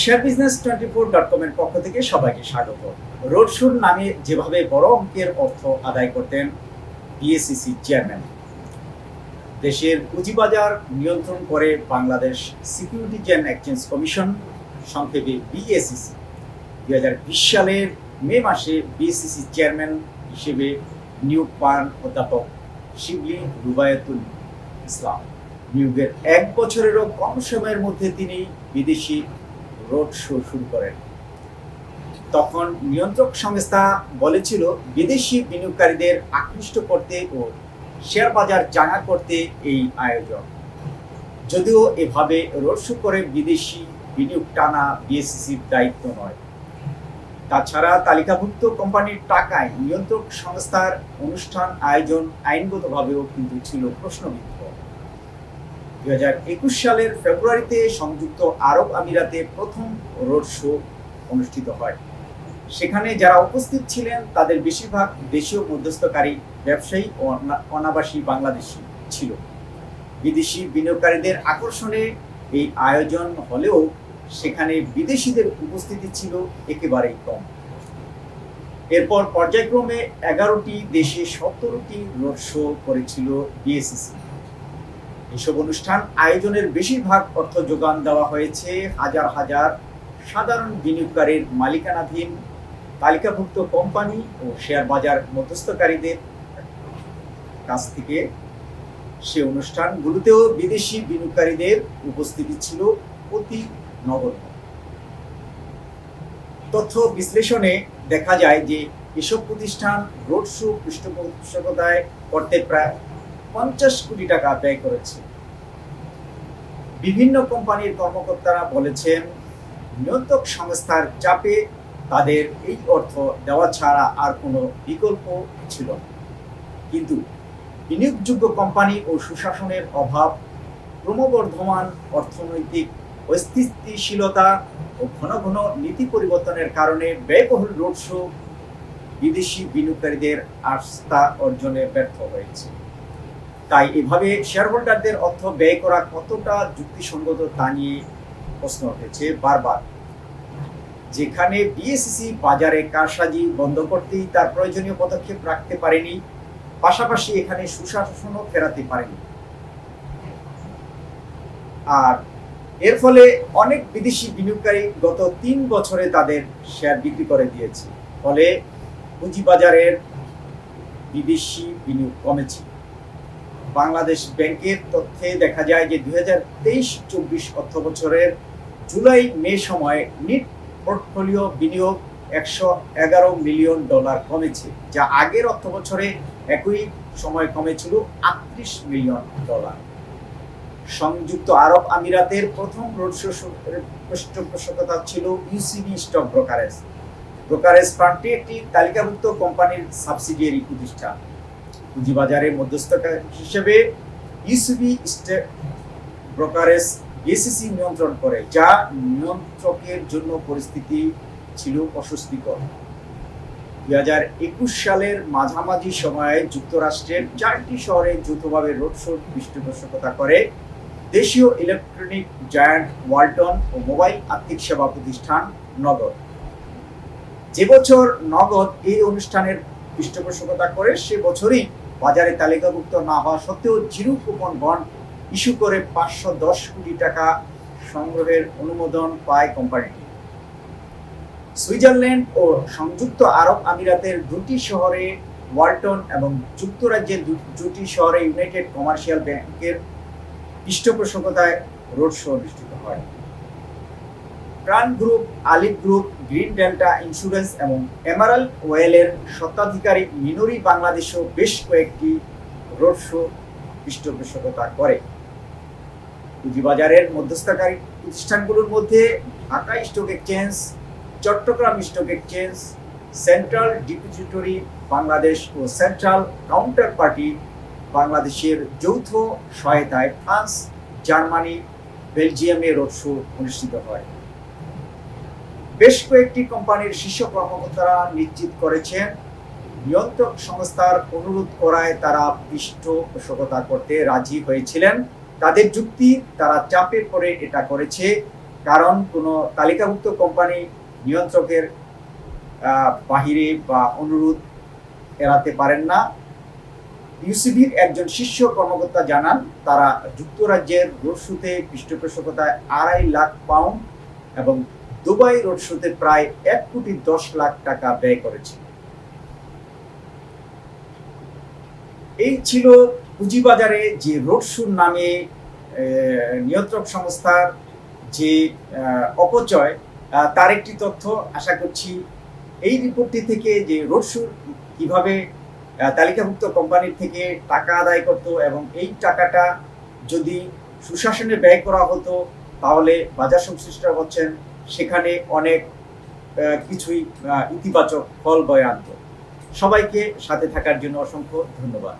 Share business পক্ষ থেকে সবাইকে স্বাগত। রোড শোর নামে যেভাবে বড় অঙ্কের অর্থ আদায় করতেন বিএসসিসি চেয়ারম্যান দেশের পুঁজিবাজার নিয়ন্ত্রণ করে Bangladesh securities and exchange commission সংক্ষেপে বিএসসিসি দুই হাজার বিশ সালের মে মাসে বিএসসিসি চেয়ারম্যান হিসেবে নিয়োগ পান অধ্যাপক শিবলি রুবায়তুল ইসলাম। নিয়োগের এক বছরেরও কম সময়ের মধ্যে তিনি বিদেশি রোড শো শুরু করেন। তখন নিয়ন্ত্রক সংস্থা বলেছিল, বিদেশি বিনিয়োগকারীদের আকৃষ্ট করতে ও শেয়ার বাজার জানা করতে এই আয়োজন। যদিও এভাবে রোড শো করে বিদেশি বিনিয়োগ টানা বিএসসিসির দায়িত্ব নয়। তাছাড়া তালিকাভুক্ত কোম্পানির টাকায় নিয়ন্ত্রক সংস্থার অনুষ্ঠান আয়োজন আইনগতভাবেও কিন্তু ছিল প্রশ্নবিদ্ধ। দুই সালের ফেব্রুয়ারিতে সংযুক্ত আরব আমিরাতে প্রথম রোড শো অনুষ্ঠিত হয়। সেখানে যারা উপস্থিত ছিলেন, তাদের বেশিরভাগ দেশীয় মধ্যস্থকারী ব্যবসায়ী ও অনাবাসী বাংলাদেশি ছিল। বিদেশি বিনিয়োগকারীদের আকর্ষণে এই আয়োজন হলেও সেখানে বিদেশিদের উপস্থিতি ছিল একেবারেই কম। এরপর পর্যায়ক্রমে এগারোটি দেশে সতেরোটি রোড শো করেছিল বিএসসিসি এসব অনুষ্ঠান আয়োজনের বেশিরভাগ অর্থ যোগান দেওয়া হয়েছে হাজার হাজার সাধারণ বিনিয়োগকারীর মালিকানাধীন তালিকাভুক্ত কোম্পানি ও শেয়ার বাজার মধ্যস্থকারীদের কাছ থেকে সে অনুষ্ঠানগুলোতেও বিদেশি বিনিয়োগকারীদের উপস্থিতি ছিল অতি নগণ্য। তথ্য বিশ্লেষণে দেখা যায় যে এসব প্রতিষ্ঠান রোড শো পৃষ্ঠপোষকতায় করতে প্রায় পঞ্চাশ কোটি টাকা ব্যয় করেছে। বিভিন্ন কোম্পানির কর্মকর্তারা বলেছেন, নিয়ন্ত্রক সংস্থার চাপে তাদের এই অর্থ দেওয়া ছাড়া আর কোনো বিকল্প ছিল না। কিন্তু বিনিয়োগযোগ্য কোম্পানি ও সুশাসনের অভাব, ক্রমবর্ধমান অর্থনৈতিক অস্থিতিশীলতা ও ঘন ঘন নীতি পরিবর্তনের কারণে ব্যয়বহুল রোড শো বিদেশি বিনিয়োগকারীদের আস্থা অর্জনে ব্যর্থ হয়েছে। তাই এভাবে শেয়ার হোল্ডারদের অর্থ ব্যয় করা কতটা যুক্তিসঙ্গত তা নিয়ে প্রশ্ন উঠেছে বারবার। যেখানে বিএসসিসি বাজারে কারসাজি বন্ধ করতেই তার প্রয়োজনীয় পদক্ষেপ রাখতে পারেনি, পাশাপাশি এখানে সুশাসনও ফেরাতে পারেনি। আর এর ফলে অনেক বিদেশি বিনিয়োগকারী গত তিন বছরে তাদের শেয়ার বিক্রি করে দিয়েছে। ফলে পুঁজিবাজারের বিদেশি বিনিয়োগ কমেছে। বাংলাদেশ ব্যাংকের তথ্যে দেখা যায় যে দুই হাজার তেইশ চব্বিশ অর্থ বছরের জুলাই মে সময়ে নিট পোর্টফোলিও বিনিয়োগ একশো এগারো মিলিয়ন ডলার কমেছে, যা আগের অর্থ বছরে একই সময় কমেছিল আটত্রিশ মিলিয়ন ডলার। সংযুক্ত আরব আমিরাতের প্রথম রোড পৃষ্ঠপোষকতা ছিল ইউসিবি স্টক ব্রোকারেজ। ব্রোকারেজ ফার্মটি একটি তালিকাভুক্ত কোম্পানির সাবসিডিয়ারি প্রতিষ্ঠান। পুঁজিবাজারে মধ্যস্থকারী হিসেবে ইউসিবি স্টেক ব্রোকারেজ বিএসসিসি নিয়ন্ত্রণ করে, যা নিয়ন্ত্রকের জন্য পরিস্থিতি ছিল অস্বস্তিকর। দুই হাজার একুশ সালের মাঝামাঝি সময়ে যুক্তরাষ্ট্রের চারটি শহরে যৌথভাবে রোড শোর পৃষ্ঠপোষকতা করে। দেশীয় ইলেকট্রনিক জায়ান্ট ওয়ালটন ও মোবাইল আর্থিক সেবা প্রতিষ্ঠান নগদ। যে বছর নগদ এই অনুষ্ঠানের পৃষ্ঠপোষকতা করে, সে বছরই বাজারে তালিকাভুক্ত না হওয়া সত্ত্বেও জিরো কুপন বন্ড ইস্যু করে পাঁচশো দশ কোটি টাকা সংগ্রহের অনুমোদন পায় কোম্পানিটি সুইজারল্যান্ড ও সংযুক্ত আরব আমিরাতের দুটি শহরে ওয়ালটন এবং যুক্তরাজ্যের দুটি শহরে ইউনাইটেড কমার্শিয়াল ব্যাংকের পৃষ্ঠপোষকতায় রোড শো অনুষ্ঠিত হয়। প্রাণ গ্রুপ, আলিফ গ্রুপ, গ্রিন ডেল্টা, ইন্স্যুরেন্স এবং এমারাল ওয়েলের স্বত্বাধিকারী মিনরি বাংলাদেশও বেশ কয়েকটি রোড শো পৃষ্ঠপোষকতা করে। পুঁজিবাজারের মধ্যস্থকারী প্রতিষ্ঠানগুলোর মধ্যে Dhaka stock exchange, Chattogram stock exchange, central depository Bangladesh ও সেন্ট্রাল কাউন্টার পার্টি বাংলাদেশের যৌথ সহায়তায় ফ্রান্স, জার্মানি, বেলজিয়ামে রোড শো অনুষ্ঠিত হয়। বেশ কয়েকটি কোম্পানির শীর্ষ কর্মকর্তারা নিশ্চিত করেছেন, নিয়ন্ত্রক সংস্থার অনুরোধ করায় তারা পৃষ্ঠপোষকতা করতে রাজি হয়েছিলেন। তাদের যুক্তি, তারা চাপে পড়ে এটা করেছে, কারণ কোনো তালিকাভুক্ত কোম্পানি নিয়ন্ত্রকের বাহিরে বা অনুরোধ এড়াতে পারেন না। ইউসিবির একজন শীর্ষ কর্মকর্তা জানান, তারা যুক্তরাজ্যের রোড পৃষ্ঠপোষকতায় আড়াই লাখ পাউন্ড এবং দুবাই রোড শোতে প্রায় এক কোটি দশ লাখ টাকা ব্যয় করেছে। এই ছিল পুঁজিবাজারে যে রোড শোর নামে নিয়ন্ত্রক সংস্থার যে অপচয় তার একটি তথ্য আশা করছি এই রিপোর্টটি থেকে যে রোড শোর কীভাবে তালিকাভুক্ত কোম্পানির থেকে টাকা আদায় করতো এবং এই টাকাটা যদি সুশাসনে ব্যয় করা হতো, তাহলে বাজার সংশ্লিষ্টরা হচ্ছেন সেখানে অনেক কিছুই ইতিবাচক ফল বয়ে আনত। সবাইকে সাথে থাকার জন্য অসংখ্য ধন্যবাদ।